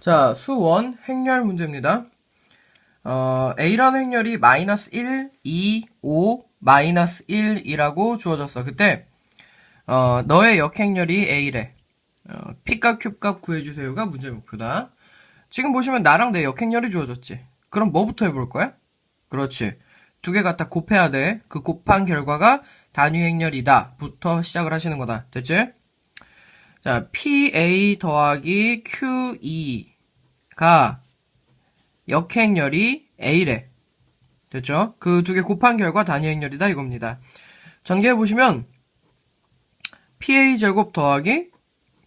자, 수원 행렬 문제입니다. 어, A라는 행렬이 마이너스 1, 2, 5, 마이너스 1이라고 주어졌어. 그때, 어, 너의 역행렬이 A래. 어, P값, Q값 구해주세요가 문제 목표다. 지금 보시면 나랑 내 역행렬이 주어졌지. 그럼 뭐부터 해볼 거야? 그렇지. 두 개 갖다 곱해야 돼. 그 곱한 결과가 단위 행렬이다. 부터 시작을 하시는 거다. 됐지? 자, PA 더하기 QE가 역행렬이 A래. 됐죠? 그 두 개 곱한 결과 단위 행렬이다 이겁니다. 전개해 보시면 PA 제곱 더하기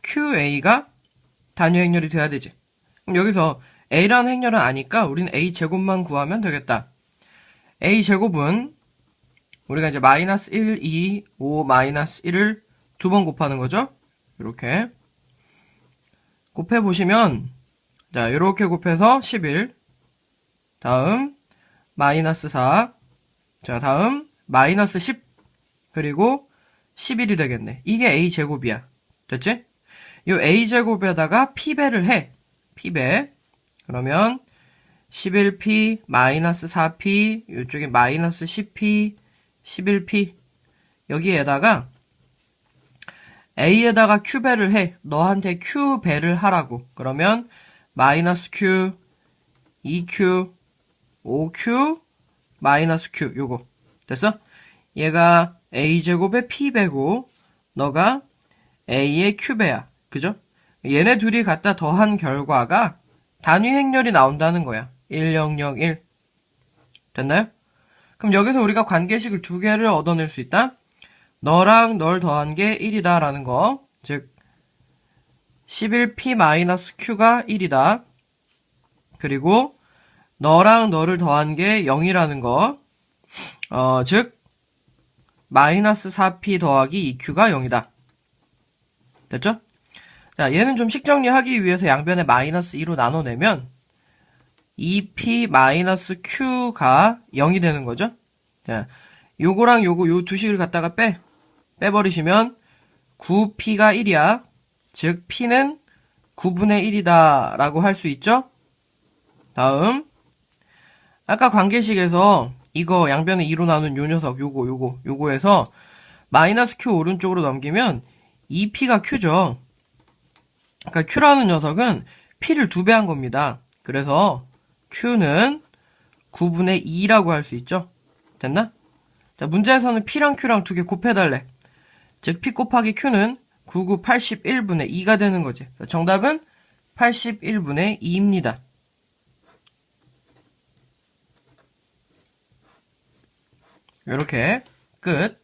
QA가 단위 행렬이 돼야 되지. 그럼 여기서 A라는 행렬은 아니까 우리는 A 제곱만 구하면 되겠다. A 제곱은 우리가 이제 마이너스 1, 2, 5, 마이너스 1을 두 번 곱하는 거죠. 이렇게 곱해 보시면 자 이렇게 곱해서 11 다음 마이너스 4 자 다음 마이너스 10 그리고 11이 되겠네. 이게 a제곱이야. 됐지? 이 a제곱에다가 p배를 해. p배. 그러면 11p 마이너스 4p 이쪽에 마이너스 10p 11p 여기에다가 a에다가 q배를 해 너한테 q배를 하라고 그러면 마이너스 q 2q 5q 마이너스 q 요거 됐어? 얘가 a제곱의 p배고 너가 a의 q배야 그죠? 얘네 둘이 갖다 더한 결과가 단위 행렬이 나온다는 거야 1001 됐나요? 그럼 여기서 우리가 관계식을 두 개를 얻어낼 수 있다? 너랑 널 더한 게 1이다 라는 거. 즉 11p-q가 1이다. 그리고 너랑 너를 더한 게 0이라는 거. 어, 즉 마이너스 4p 더하기 2q가 0이다. 됐죠? 자, 얘는 좀 식정리하기 위해서 양변에 마이너스 2로 나눠내면 2p 마이너스 q가 0이 되는 거죠? 자, 요거랑 요거 요 두 식을 갖다가 빼. 빼버리시면 9p가 1이야. 즉 p는 9분의 1이다 라고 할 수 있죠? 다음 아까 관계식에서 이거 양변에 2로 나눈 요 녀석 요거 요거 요거에서 마이너스 q 오른쪽으로 넘기면 2p가 q죠. 그러니까 q라는 녀석은 p를 두 배 한 겁니다. 그래서 q는 9분의 2라고 할 수 있죠. 됐나? 자, 문제에서는 p랑 q랑 두 개 곱해달래. 즉, p 곱하기 q는 99 81분의 2가 되는 거지. 정답은 81분의 2입니다. 이렇게 끝.